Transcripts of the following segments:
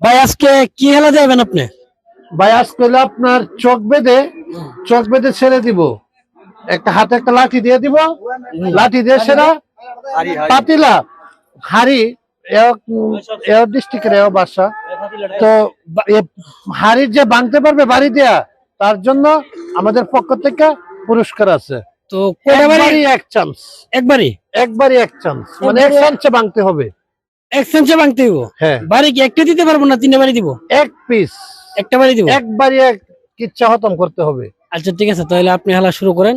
ভাই আজকে কি খেলা যাবেন আপনি? ভাই আজকে আপনার চোখ বেঁধে চোখ বেঁধে ছেড়ে দিব। একটা হাতে একটা লাঠি দিয়ে দিব। লাঠি দিয়ে সেরা পাতিলা হাড়ি এও ডিস্ট্রিক্টের এও বাসা। তো হাড়ির যে ভাঙতে পারবে বাড়ি দেয়া তার জন্য আমাদের পক্ষ থেকে পুরস্কার আছে। তো একবারই এক চান্স একবারই? একবারই এক চান্স মানে এক চান্সে ভাঙতে হবে। এক সেন্সে ভাঙতে দিব হ্যাঁ। বাড়ি কি একটা দিতে পারব না তিনটা বাড়ি দিব? এক পিস একটা বাড়ি দিব? একবারই এক কিচ্ছা খতম করতে হবে। আচ্ছা ঠিক আছে তাহলে আপনি হালা শুরু করেন।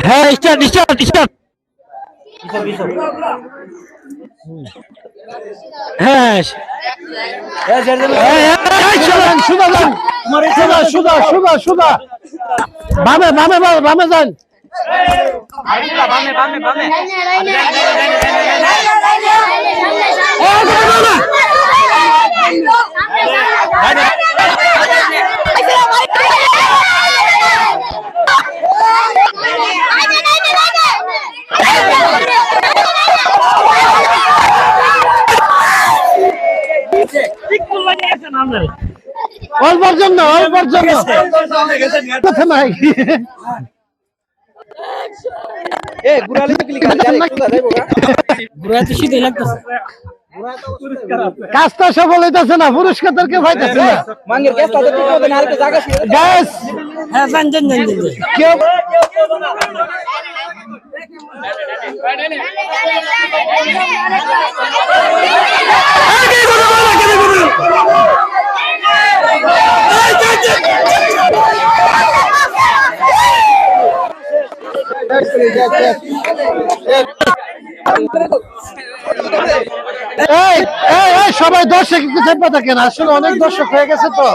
হ্যাঁ স্টার্ট স্টার্ট স্টার্ট হ্যাঁ হ্যাঁ, হ্যাঁ, সুদা সুদা যান সুদা সুদা সুদা সুদা বামে বামে বামে, বামে অল্পর জন্য অল্পর জন্য। কথা নাই। কাজটা সফল হইতেছে না পুরস্কার তোর কেউ পাইতেছে না। গ্যাস তাদের সবাই দর্শক একটু চেপে থাকেন আসলে অনেক দর্শক হয়ে গেছে তো।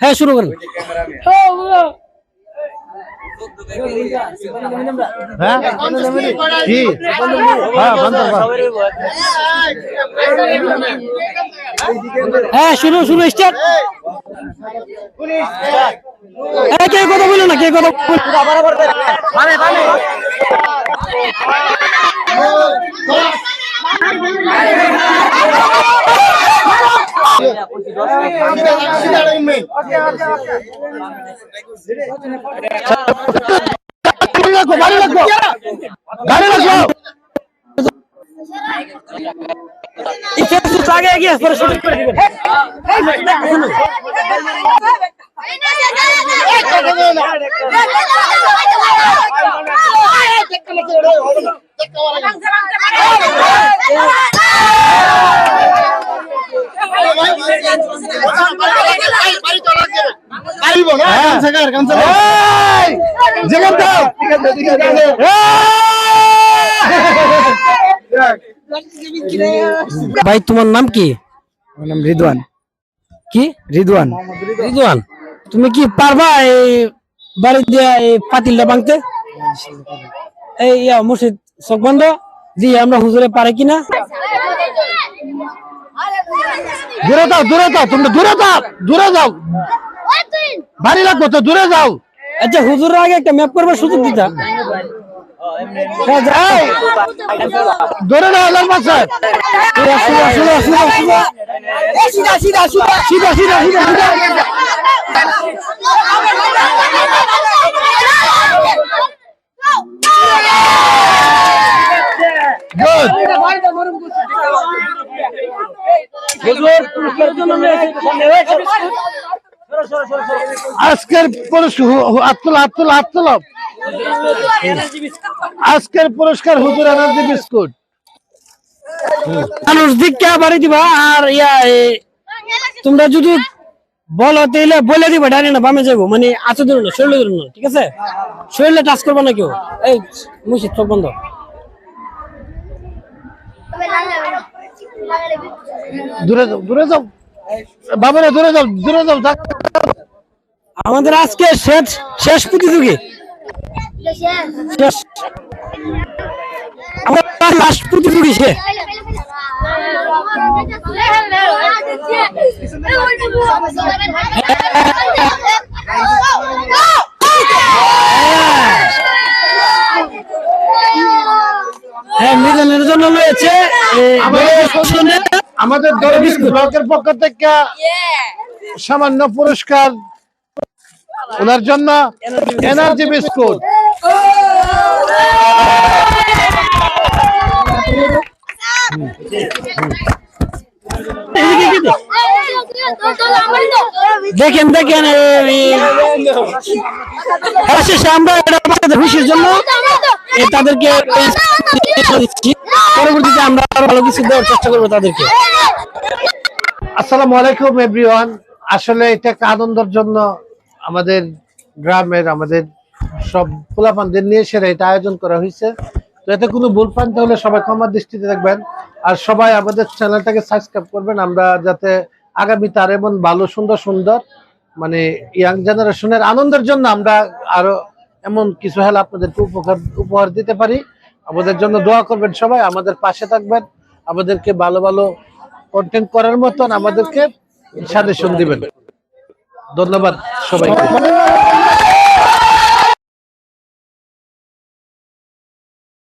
হ্যাঁ শুরু করেন। হ্যাঁ? কি? হ্যাঁ। হ্যাঁ স্টার্ট। কে কথা বলো না? কে কথা বলো गाड़ी रखो गाड़ी रखो इसे कुछ आगे आगे पर शूटिंग कर दी है ভাই তোমার নাম কি? আমার নাম রিদওয়ান। কি? রিদওয়ান। রিদওয়ান। তুমি কি পারবা এই বাড়ি দিয়া এই পাতিলটা ভাঙতে? এই ইয়া মুর্শিদ চোখ বন্ধ জি আমরা হুজুরে পারে কিনা? দূরে যাও দূরে যাও তোমরা দূরে যাও দূরে যাও। ভারি লাগবো তো দূরে যাও। আচ্ছা হুজুরের আগে একটা ম্যাপ করবার সুযোগ দিত। ধরে নাও লাল সিধা সিধা সিধা আজকের পুরস্কার আজকের পুরস্কার হুজুর এনার্জি বিস্কুট। মানুষ দীক্ষা বাড়ি দিবা আর ইয়া তোমরা যদি বলো তাহলে বলে দিবা ডানি না বামে যাব মানে আছে ধরুন না শরীরে ধরুন না ঠিক আছে? শরীরে টাচ করব না কেউ? এই মুশিদ চোখ বন্ধ। দূরে যাও দূরে যাও। বাবারা দূরে যাও দূরে যাও আমাদের আজকে শেষ শেষ প্রতিযোগী। শেষ। আমার লাস্ট প্রতিযোগী সে হ্যাঁ মিজানের জন্য রয়েছে আমাদের আমাদের দরবিশ ব্লকের পক্ষ থেকে সামান্য পুরস্কার ওনার জন্য এনার্জি বিস্কুট দেখেন দেখেন আমরা খুশির জন্য তাদেরকে দিচ্ছি পরবর্তীতে আমরা আরও ভালো কিছু দেওয়ার চেষ্টা করব তাদেরকে। আসসালামু আলাইকুম এভরিওয়ান আসলে এটা একটা আনন্দের জন্য আমাদের গ্রামের আমাদের সব পোলাপানদের নিয়ে সেরা এটা আয়োজন করা হয়েছে। তো এতে কোনো ভুল পান্তে হলে সবাই ক্ষমার দৃষ্টিতে দেখবেন। আর সবাই আমাদের চ্যানেলটাকে সাবস্ক্রাইব করবেন। আমরা যাতে আগামীতে আর এমন ভালো সুন্দর সুন্দর মানে ইয়াং জেনারেশনের আনন্দের জন্য আমরা আরও এমন কিছু হেল্প আপনাদেরকে উপকার উপহার দিতে পারি। আমাদের জন্য দোয়া করবেন সবাই, আমাদের পাশে থাকবেন, আমাদেরকে ভালো ভালো কন্টেন্ট করার মতন আমাদেরকে সাজেশন দিবেন। ধন্যবাদ সবাইকে।